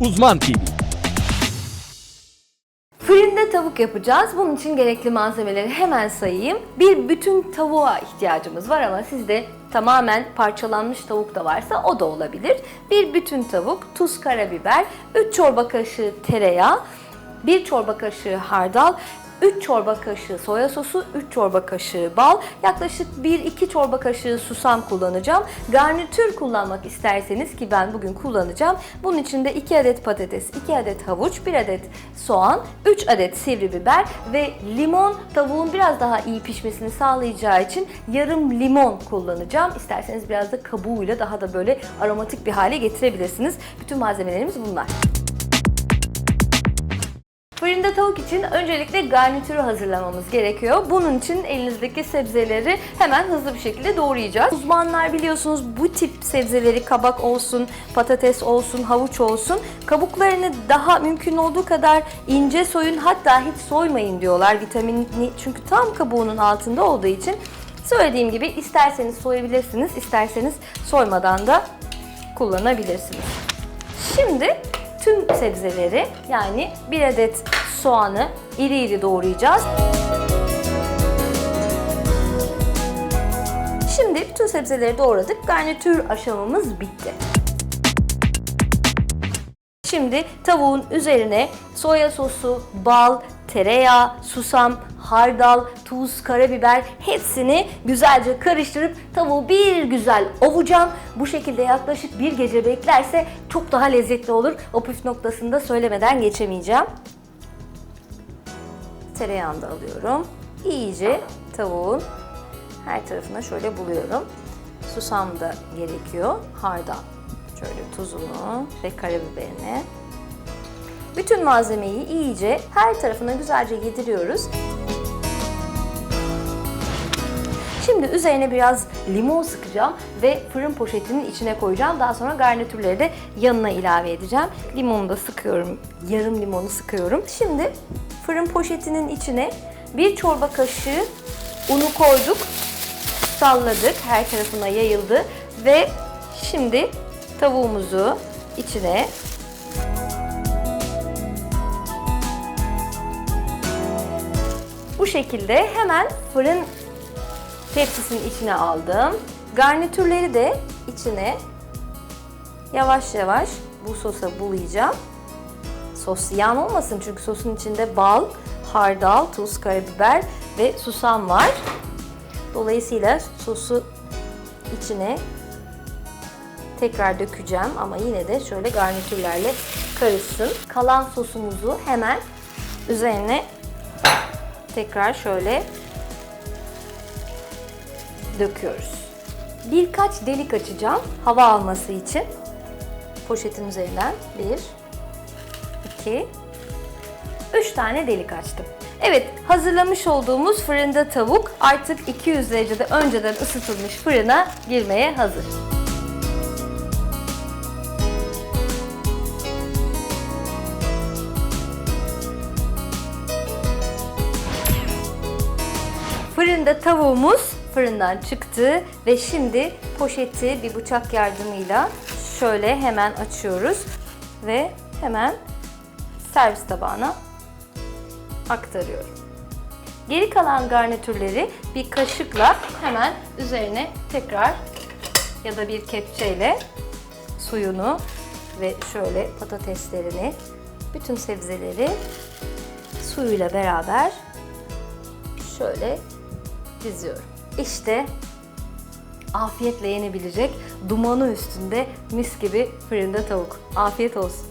Uzman TV. Fırında tavuk yapacağız. Bunun için gerekli malzemeleri hemen sayayım. Bir bütün tavuğa ihtiyacımız var ama sizde tamamen parçalanmış tavuk da varsa o da olabilir. Bir bütün tavuk, tuz, karabiber, 3 çorba kaşığı tereyağı, 1 çorba kaşığı hardal, 3 çorba kaşığı soya sosu, 3 çorba kaşığı bal, yaklaşık 1-2 çorba kaşığı susam kullanacağım. Garnitür kullanmak isterseniz ki ben bugün kullanacağım. Bunun için de 2 adet patates, 2 adet havuç, 1 adet soğan, 3 adet sivri biber ve limon tavuğun biraz daha iyi pişmesini sağlayacağı için yarım limon kullanacağım. İsterseniz biraz da kabuğuyla daha da böyle aromatik bir hale getirebilirsiniz. Bütün malzemelerimiz bunlar. Fırında tavuk için öncelikle garnitürü hazırlamamız gerekiyor. Bunun için elinizdeki sebzeleri hemen hızlı bir şekilde doğrayacağız. Uzmanlar biliyorsunuz bu tip sebzeleri kabak olsun, patates olsun, havuç olsun kabuklarını daha mümkün olduğu kadar ince soyun hatta hiç soymayın diyorlar vitaminini çünkü tam kabuğunun altında olduğu için söylediğim gibi isterseniz soyabilirsiniz, isterseniz soymadan da kullanabilirsiniz. Şimdi tüm sebzeleri yani bir adet soğanı iri iri doğrayacağız. Şimdi bütün sebzeleri doğradık. Garnitür aşamamız bitti. Şimdi tavuğun üzerine soya sosu, bal, tereyağı, susam, hardal, tuz, karabiber hepsini güzelce karıştırıp tavuğu bir güzel ovacağım. Bu şekilde yaklaşık bir gece beklerse çok daha lezzetli olur. O püf noktasını da söylemeden geçemeyeceğim. Tereyağını da alıyorum. İyice tavuğun her tarafına şöyle buluyorum. Susam da gerekiyor. Hardal. Şöyle tuzunu ve karabiberini. Bütün malzemeyi iyice her tarafına güzelce yediriyoruz. Şimdi üzerine biraz limon sıkacağım ve fırın poşetinin içine koyacağım. Daha sonra garnitürleri de yanına ilave edeceğim. Limonu da sıkıyorum. Yarım limonu sıkıyorum. Şimdi fırın poşetinin içine bir çorba kaşığı unu koyduk. Salladık. Her tarafına yayıldı ve şimdi tavuğumuzu içine bu şekilde hemen fırın tepsisinin içine aldım. Garnitürleri de içine yavaş yavaş bu sosa bulayacağım. Sos yan olmasın çünkü sosun içinde bal, hardal, tuz, karabiber ve susam var. Dolayısıyla sosu içine tekrar dökeceğim ama yine de şöyle garnitürlerle karışsın. Kalan sosumuzu hemen üzerine tekrar şöyle döküyoruz. Birkaç delik açacağım hava alması için. Poşetin üzerinden bir, iki, üç tane delik açtım. Evet, hazırlamış olduğumuz fırında tavuk artık 200 derecede önceden ısıtılmış fırına girmeye hazır. Fırında tavuğumuz fırından çıktı ve şimdi poşeti bir bıçak yardımıyla şöyle hemen açıyoruz ve hemen servis tabağına aktarıyorum. Geri kalan garnitürleri bir kaşıkla hemen üzerine tekrar ya da bir kepçeyle suyunu ve şöyle patateslerini, bütün sebzeleri suyuyla beraber şöyle diziyorum. İşte afiyetle yenebilecek dumanı üstünde mis gibi fırında tavuk. Afiyet olsun.